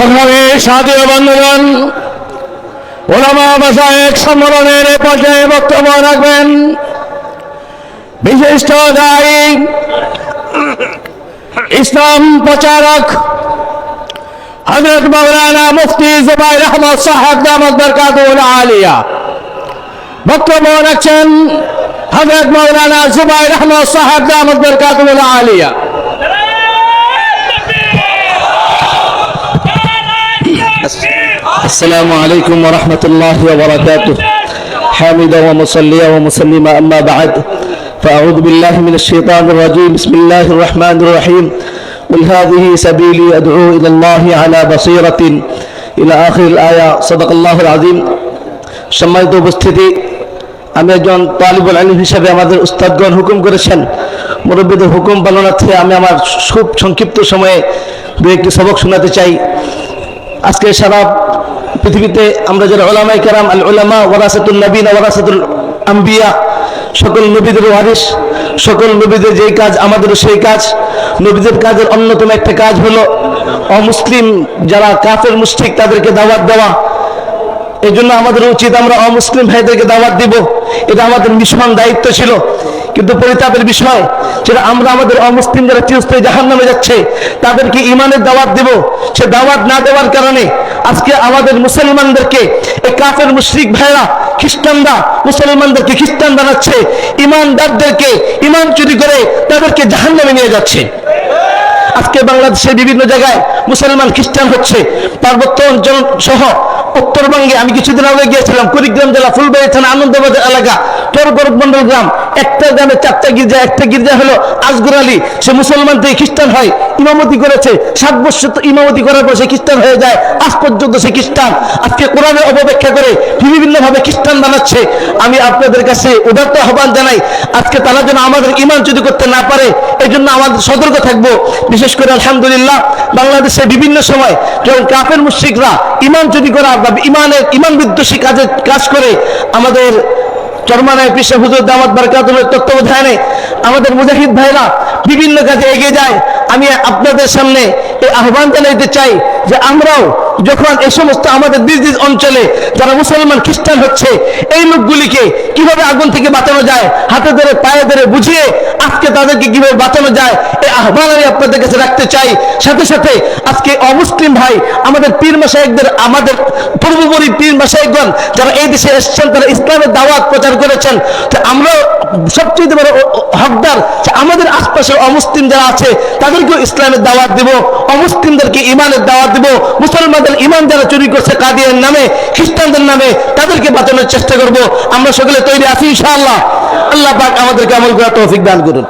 সংগ্রামী সাথী ও বন্ধুগণ ওলামা এক সম্মেলনের এ পর্যায়ে বক্তব্য রাখবেন বিশিষ্ট দায়ী ইসলাম প্রচারক হজরত মৌলানা মুফতি জুবাইর আহমদ সাহেব দামদ বরকাতুল আলিয়া বক্তব্য রাখছেন হজরত মৌলানা জুবাইর আহমদ সাহেব দামদ বরকাতুল আলিয়া السلام عليكم ورحمة الله وبركاته حامدا ومصليا ومسلما أما بعد فأعوذ بالله من الشيطان الرجيم بسم الله الرحمن الرحيم قل هذه سبيلي أدعو إلى الله على بصيرة إلى آخر الآية صدق الله العظيم সম্মানিত উপস্থিতি আমি একজন তালিবুল আলিম হিসাবে আমাদের উস্তাদগণ হুকুম করেছেন মুরব্বীদের হুকুম পালনার্থে আমি আমার খুব সংক্ষিপ্ত সময়ে দু একটি সবক শোনাতে চাই আজকে সারা পৃথিবীতে আমরা যারা ওলামাই কেরাম, আল ওলামা ওরাসাতুল নবীন, ওয়ারাসাতুল আম্বিয়া, সকল নবীদের ওয়ারিস, সকল নবীদের যেই কাজ, আমাদেরও সেই কাজ। নবীদের কাজের অন্যতম একটা কাজ হলো অমুসলিম যারা কাফের মুসলিক তাদেরকে দাওয়াত দেওয়া। এই জন্য আমাদের উচিত আমরা অমুসলিম ভাইদেরকে দাওয়াত দিব। এটা আমাদের মিশন দায়িত্ব ছিল। কিন্তু পরিতাপের বিষয়, যেটা আমরা আমাদের অমুসলিম যারা চিরস্থায়ী জাহান নামে যাচ্ছে, তাদেরকে ইমানের দাওয়াত দিব। সে দাওয়াত না দেওয়ার কারণে আজকে আমাদের মুসলমানদেরকে, এই কাফের মুশরিক ভাইরা, খ্রিস্টানরা, মুসলমানদেরকে খ্রিস্টান বানাচ্ছে। ইমানদারদেরকে ইমান চুরি করে তাদেরকে জাহান নামে নিয়ে যাচ্ছে। আজকে বাংলাদেশের বিভিন্ন জায়গায় মুসলমান খ্রিস্টান হচ্ছে। পার্বত্য অঞ্চল সহ উত্তরবঙ্গে আমি কিছুদিন আগে গিয়েছিলাম কুড়িগ্রাম জেলা ফুলবাড়ি থানা আনন্দবাজার এলাকা তোরগড় মন্ডল গ্রাম। একটা গ্রামে চারটা গির্জা, একটা গির্জা হলো আজগুর আলী। সে মুসলমান থেকে খ্রিস্টান হয়। ইমামতি করেছে। সাত বছর ইমামতি করার পর সে খ্রিস্টান হয়ে যায়। আজ পর্যন্ত সে খ্রিস্টান। আজকে কোরআনের অপব্যাখ্যা করে বিভিন্ন ভাবে খ্রিস্টান বানাচ্ছে। আমি আপনাদের কাছে উদার্ত আহ্বান জানাই, আজকে তারা যেন আমাদের ইমান যদি করতে না পারে এই জন্য আমাদের সতর্ক থাকব। বিশেষ করে আলহামদুলিল্লাহ, বাংলাদেশে বিভিন্ন সময় যখন কাফের মুশ্রিকরা ইমান চুরি করা বা ইমানের ইমান বিদ্বেষী কাজে কাজ করে, আমাদের চরমানায় পিসা হুজুর দামাত বারকাতুলের তত্ত্বাবধানে আমাদের মুজাহিদ ভাইরা বিভিন্ন কাজে এগিয়ে যায়। আমি আপনাদের সামনে এই আহ্বান জানাইতে চাই যে আমরাও যখন এই সমস্ত আমাদের নিজ নিজ অঞ্চলে যারা মুসলমান, খ্রিস্টান হচ্ছে, এই লোকগুলিকে কীভাবে আগুন থেকে বাঁচানো যায়, হাতে ধরে, পায়ে ধরে বুঝিয়ে আজকে তাদেরকে কীভাবে বাঁচানো যায়, এই আহ্বান আমি আপনাদের কাছে রাখতে চাই। সাথে সাথে আজকে অমুসলিম ভাই, আমাদের পীর মাসায়কদের আমাদের পূর্ববর্তী পীর মাসায়কগণ যারা এই দেশে এসেছেন, তারা ইসলামের দাওয়াত প্রচার করেছেন, তো আমরা সবচেয়ে বড় হকদার আমাদের আশপাশে অমুসলিম যারা আছে, তাদেরকেও ইসলামের দাওয়াত দিব, অমুসলিমদেরকে ইমানের দাওয়াত দিব মুসলমানদের ইমান যারা চুরি করছে কাদিয়ার নামে, খ্রিস্টানদের নামে, তাদেরকে বাঁচানোর চেষ্টা করব। আমরা সকলে তৈরি আছি, ইনশাআল্লাহ। আল্লাহ পাক আমাদেরকে আমল করার তৌফিক দান করুন।